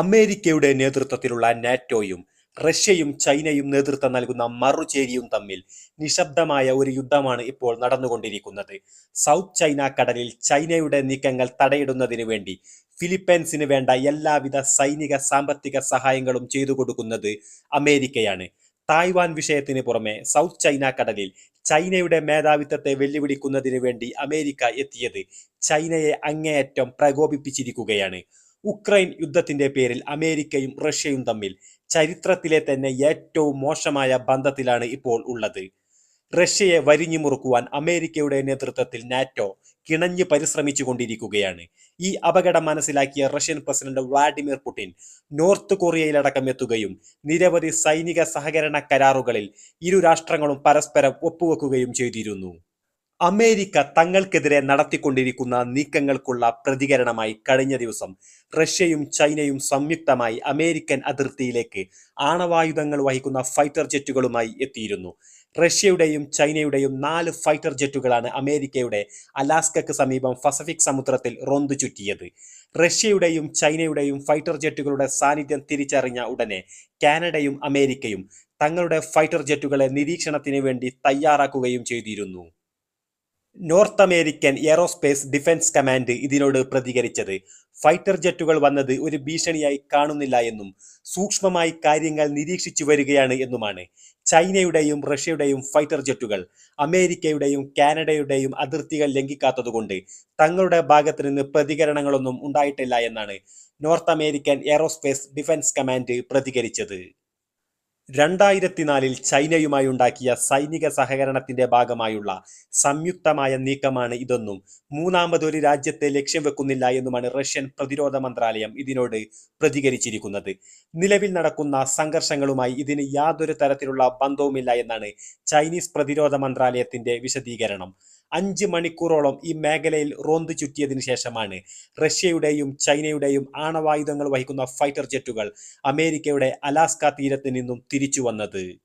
അമേരിക്കയുടെ നേതൃത്വത്തിലുള്ള നാറ്റോയും റഷ്യയും ചൈനയും നേതൃത്വം നൽകുന്ന മറുചേരിയും തമ്മിൽ നിശബ്ദമായ ഒരു യുദ്ധമാണ് ഇപ്പോൾ നടന്നുകൊണ്ടിരിക്കുന്നത്. സൗത്ത് ചൈന കടലിൽ ചൈനയുടെ നീക്കങ്ങൾ തടയിടുന്നതിന് വേണ്ടി ഫിലിപ്പൈൻസിന് വേണ്ട എല്ലാവിധ സൈനിക സാമ്പത്തിക സഹായങ്ങളും ചെയ്തു കൊടുക്കുന്നത് അമേരിക്കയാണ്. തായ്വാൻ വിഷയത്തിന് പുറമെ സൗത്ത് ചൈന കടലിൽ ചൈനയുടെ മേധാവിത്വത്തെ വെല്ലുവിളിക്കുന്നതിന് വേണ്ടി അമേരിക്ക എത്തിയത് ചൈനയെ അങ്ങേയറ്റം പ്രകോപിപ്പിച്ചിരിക്കുകയാണ്. ഉക്രൈൻ യുദ്ധത്തിന്റെ പേരിൽ അമേരിക്കയും റഷ്യയും തമ്മിൽ ചരിത്രത്തിലെ തന്നെ ഏറ്റവും മോശമായ ബന്ധത്തിലാണ് ഇപ്പോൾ ഉള്ളത്. റഷ്യയെ വരിഞ്ഞു മുറുക്കുവാൻ അമേരിക്കയുടെ നേതൃത്വത്തിൽ നാറ്റോ കിണഞ്ഞ് പരിശ്രമിച്ചു കൊണ്ടിരിക്കുകയാണ് ഈ അപകടം മനസ്സിലാക്കിയ Russian president Vladimir Putin North കൊറിയയിലടക്കം എത്തുകയും നിരവധി സൈനിക സഹകരണ കരാറുകളിൽ ഇരു രാഷ്ട്രങ്ങളും പരസ്പരം ഒപ്പുവെക്കുകയും ചെയ്തിരുന്നു. അമേരിക്ക തങ്ങൾക്കെതിരെ നടത്തിക്കൊണ്ടിരിക്കുന്ന നീക്കങ്ങൾക്കുള്ള പ്രതികരണമായി കഴിഞ്ഞ ദിവസം റഷ്യയും ചൈനയും സംയുക്തമായി അമേരിക്കൻ അതിർത്തിയിലേക്ക് ആണവായുധങ്ങൾ വഹിക്കുന്ന ഫൈറ്റർ ജെറ്റുകളുമായി എത്തിയിരുന്നു. റഷ്യയുടെയും ചൈനയുടെയും നാല് ഫൈറ്റർ ജെറ്റുകളാണ് അമേരിക്കയുടെ അലാസ്കക്ക് സമീപം പസഫിക് സമുദ്രത്തിൽ റൊന്തു ചുറ്റിയത്. റഷ്യയുടെയും ചൈനയുടെയും ഫൈറ്റർ ജെറ്റുകളുടെ സാന്നിധ്യം തിരിച്ചറിഞ്ഞ ഉടനെ കാനഡയും അമേരിക്കയും തങ്ങളുടെ ഫൈറ്റർ ജെറ്റുകളെ നിരീക്ഷണത്തിന് വേണ്ടി തയ്യാറാക്കുകയും ചെയ്തിരുന്നു. North American aerospace defence command ഇതിനോട് പ്രതികരിച്ചത്. ഫൈറ്റർ ജെറ്റുകൾ വന്നത് ഒരു ഭീഷണിയായി കാണുന്നില്ല എന്നും സൂക്ഷ്മമായി കാര്യങ്ങൾ നിരീക്ഷിച്ചു വരികയാണ് എന്നുമാണ്. ചൈനയുടെയും റഷ്യയുടെയും ഫൈറ്റർ ജെറ്റുകൾ അമേരിക്കയുടെയും കാനഡയുടെയും അതിർത്തികൾ ലംഘിക്കാത്തതുകൊണ്ട് തങ്ങളുടെ ഭാഗത്ത് നിന്ന് പ്രതികരണങ്ങളൊന്നും ഉണ്ടായിട്ടില്ല എന്നാണ് North American aerospace defence command പ്രതികരിച്ചത്. രണ്ടായിരത്തിനാലിൽ ചൈനയുമായി ഉണ്ടാക്കിയ സൈനിക സഹകരണത്തിന്റെ ഭാഗമായുള്ള സംയുക്തമായ നീക്കമാണ് ഇതെന്നും മൂന്നാമതൊരു രാജ്യത്തെ ലക്ഷ്യം വെക്കുന്നില്ല എന്നുമാണ് റഷ്യൻ പ്രതിരോധ മന്ത്രാലയം ഇതിനോട് പ്രതികരിച്ചിരിക്കുന്നത്. നിലവിൽ നടക്കുന്ന സംഘർഷങ്ങളുമായി ഇതിന് യാതൊരു തരത്തിലുള്ള ബന്ധവുമില്ല എന്നാണ് ചൈനീസ് പ്രതിരോധ മന്ത്രാലയത്തിന്റെ വിശദീകരണം. അഞ്ച് മണിക്കൂറോളം ഈ മേഖലയിൽ റോന്ത് ചുറ്റിയതിനു ശേഷമാണ് റഷ്യയുടെയും ചൈനയുടെയും ആണവായുധങ്ങൾ വഹിക്കുന്ന ഫൈറ്റർ ജെറ്റുകൾ അമേരിക്കയുടെ അലാസ്ക തീരത്ത് നിന്നും തിരിച്ചു വന്നത്.